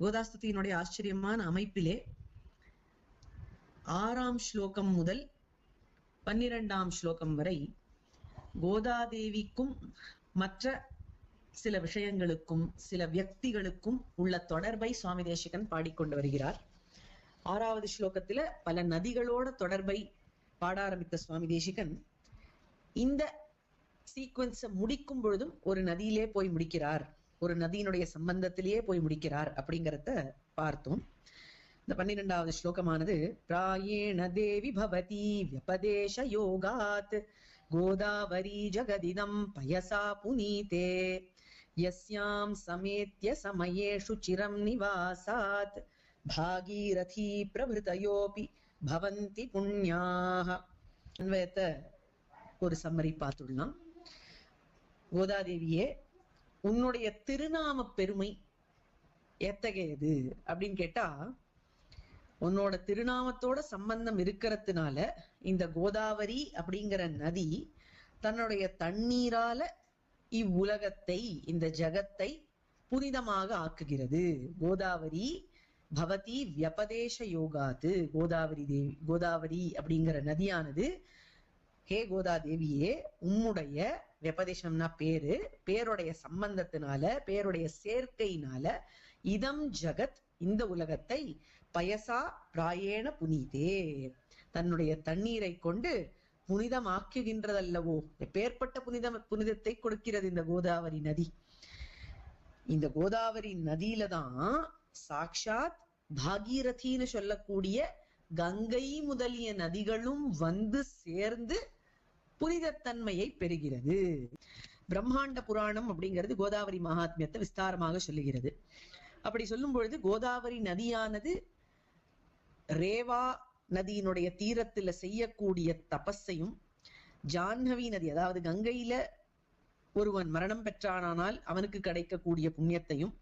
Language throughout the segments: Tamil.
கோதாஸ்துதியினுடைய ஆச்சரியமான அமைப்பிலே ஆறாம் ஸ்லோகம் முதல் பன்னிரெண்டாம் ஸ்லோகம் வரை கோதாதேவிக்கும் மற்ற சில விஷயங்களுக்கும் சில வியக்திகளுக்கும் உள்ள தொடர்பை சுவாமி தேசிகன் பாடிக்கொண்டு வருகிறார். ஆறாவது ஸ்லோகத்துல பல நதிகளோட தொடர்பை பாட ஆரம்பித்த சுவாமி தேசிகன் இந்த சீக்வன்ஸை முடிக்கும் பொழுதும் ஒரு நதியிலே போய் முடிக்கிறார். ஒரு நதியினுடைய சம்பந்தத்திலேயே போய் முடிக்கிறார் அப்படிங்கிறத பார்த்தோம். இந்த பன்னிரெண்டாவது ஸ்லோகமானது பிராயேண தேவி பவதி வியபதேச யோகாத் கோதாவரி ஜகதிதம் பயசா புனீதே யஸ்யாம் சமேத்ய சமயேஷு சிரம் நிவாசாத் பாகீரதி பிரபிருதயோபி பவந்தி புண்ணியாக அன்வயத்தை ஒரு சம்மரி பார்த்துடலாம். கோதாதேவியே உன்னுடைய திருநாம பெருமை எத்தகையது? அப்படின்னு கேட்டா உன்னோட திருநாமத்தோட சம்பந்தம் இருக்கிறதுனால இந்த கோதாவரி அப்படிங்கிற நதி தன்னுடைய தண்ணீரால இவ்வுலகத்தை இந்த ஜகத்தை புனிதமாக ஆக்குகிறது. கோதாவரி பவதி வியபதேச யோகாத்து கோதாவரி தேவி கோதாவரி அப்படிங்கிற நதியானது ஹே கோதாதேவியே உம்முடைய வெபதேசம்னா பேரு பேருடைய சம்பந்தத்தினால பேருடைய சேர்க்கையினால இதம் ஜகத் இந்த உலகத்தை பயசா பிராயேண புனிதே. தன்னுடைய தண்ணீரை கொண்டு புனிதமாக்குகின்றதல்லவோ. எப்பேற்பட்ட புனிதம் புனிதத்தை கொடுக்கிறது இந்த கோதாவரி நதி. இந்த கோதாவரி நதியில தான் சாக்ஷாத் பாகீரதின்னு சொல்லக்கூடிய கங்கை முதலிய நதிகளும் வந்து சேர்ந்து புனிதத்தன்மையை பெறுகிறது. பிரம்மாண்ட புராணம் அப்படிங்கிறது கோதாவரி மகாத்மியத்தை விஸ்தாரமாக சொல்லுகிறது. அப்படி சொல்லும் பொழுது கோதாவரி நதியானது ரேவா நதியினுடைய தீரத்துல செய்யக்கூடிய தபஸையும் ஜான்ஹவி நதி அதாவது கங்கையில ஒருவன் மரணம் பெற்றானால் அவனுக்கு கிடைக்கக்கூடிய புண்ணியத்தையும்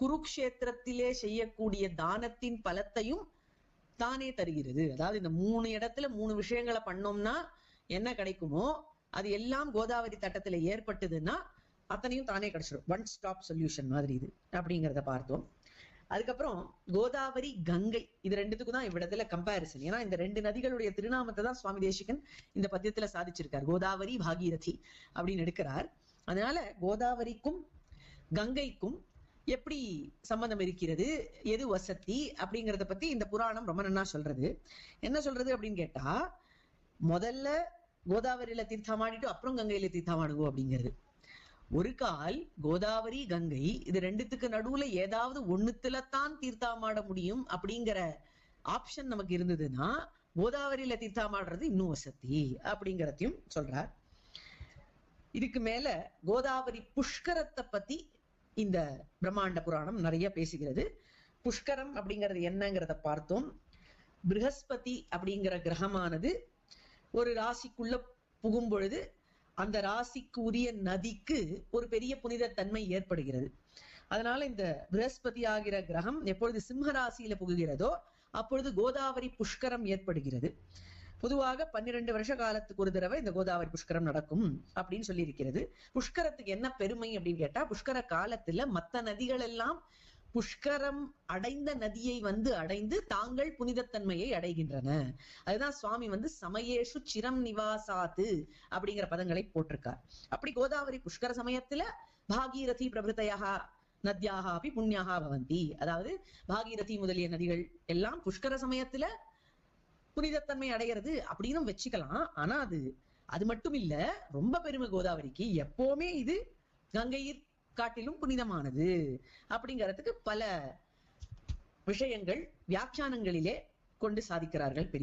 குருக்ஷேத்திரத்திலே செய்யக்கூடிய தானத்தின் பலத்தையும் தானே தருகிறது. அதாவது இந்த மூணு இடத்துல மூணு விஷயங்களை பண்ணோம்னா என்ன கிடைக்குமோ அது எல்லாம் கோதாவரி தட்டத்துல ஏற்பட்டதுன்னா அத்தனையும் தானே கிடைச்சிடும் ஒன் ஸ்டாப் சொல்யூஷன் மாதிரி இது அப்படிங்கிறத பார்த்தோம். அதுக்கப்புறம் கோதாவரி கங்கை இது ரெண்டுத்துக்கும் தான் இவ்விடத்துல கம்பாரிசன் ஏன்னா இந்த ரெண்டு நதிகளுடைய திருநாமத்தை தான் சுவாமி தேசிகன் இந்த பத்தியத்துல சாதிச்சிருக்கார். கோதாவரி பாகீரதி அப்படின்னு எடுக்கிறார். அதனால கோதாவரிக்கும் கங்கைக்கும் எப்படி சம்பந்தம் இருக்கிறது எது வசதி அப்படிங்கறத பத்தி இந்த புராணம் ரொம்ப நன்னா சொல்றது. என்ன சொல்றது அப்படின்னு கேட்டா முதல்ல கோதாவரியில தீர்த்தமாடிட்டு அப்புறம் கங்கையில தீர்த்தமாடுவோம் அப்படிங்கிறது. ஒரு கால் கோதாவரி கங்கை இது ரெண்டுத்துக்கு நடுவுல ஏதாவது ஒண்ணுத்துல தான் தீர்த்தாமாட முடியும் அப்படிங்கிற ஆப்ஷன் நமக்கு இருந்ததுன்னா கோதாவரியில தீர்த்தாமாடுறது இன்னும் வசதி அப்படிங்கறதையும் சொல்றார். இதுக்கு மேல கோதாவரி புஷ்கரத்தை பத்தி இந்த பிரம்மாண்ட புராணம் நிறைய பேசுகிறது. புஷ்கரம் அப்படிங்கிறது என்னங்கிறத பார்த்தோம். பிருகஸ்பதி அப்படிங்கிற கிரகமானது ஒரு ராசிக்குள்ள புகும் பொழுது அந்த ராசிக்கு உரிய நதிக்கு ஒரு பெரிய புனித தன்மை ஏற்படுகிறது. அதனால இந்த ப்ரஹஸ்பதி ஆகிற கிரகம் எப்பொழுது சிம்ம ராசியில புகுகிறதோ அப்பொழுது கோதாவரி புஷ்கரம் ஏற்படுகிறது. பொதுவாக பன்னிரண்டு வருஷ காலத்துக்கு ஒரு தடவை இந்த கோதாவரி புஷ்கரம் நடக்கும் அப்படின்னு சொல்லி இருக்கிறது புஷ்கரத்துக்கு என்ன பெருமை அப்படின்னு கேட்டா புஷ்கர காலத்துல மத்த நதிகள் எல்லாம் புஷ்கரம் அடைந்த நதியை வந்து அடைந்து தாங்கள் புனிதத்தன்மையை அடைகின்றன. அதுதான் சுவாமி வந்து சமயேஷு சிரம் நிவாசாத்து அப்படிங்கிற பதங்களை போட்டிருக்கார். அப்படி கோதாவரி புஷ்கர சமயத்துல பாகீரதி பிரபுத்தையாக நத்யாக அப்படி புண்ணியாக பவந்தி. அதாவது பாகீரதி முதலிய நதிகள் எல்லாம் புஷ்கர சமயத்துல புனிதத்தன்மை அடைகிறது அப்படின்னு வச்சுக்கலாம். ஆனா அது அது மட்டும் இல்ல ரொம்ப பெருமை கோதாவரிக்கு. எப்பவுமே இது கங்கையில் காட்டிலும் புனிதமானது. அப்படிங்கிறதுக்கு பல விஷயங்கள் வியாக்கியானங்களிலே கொண்டு சாதிக்கிறார்கள் பெரிய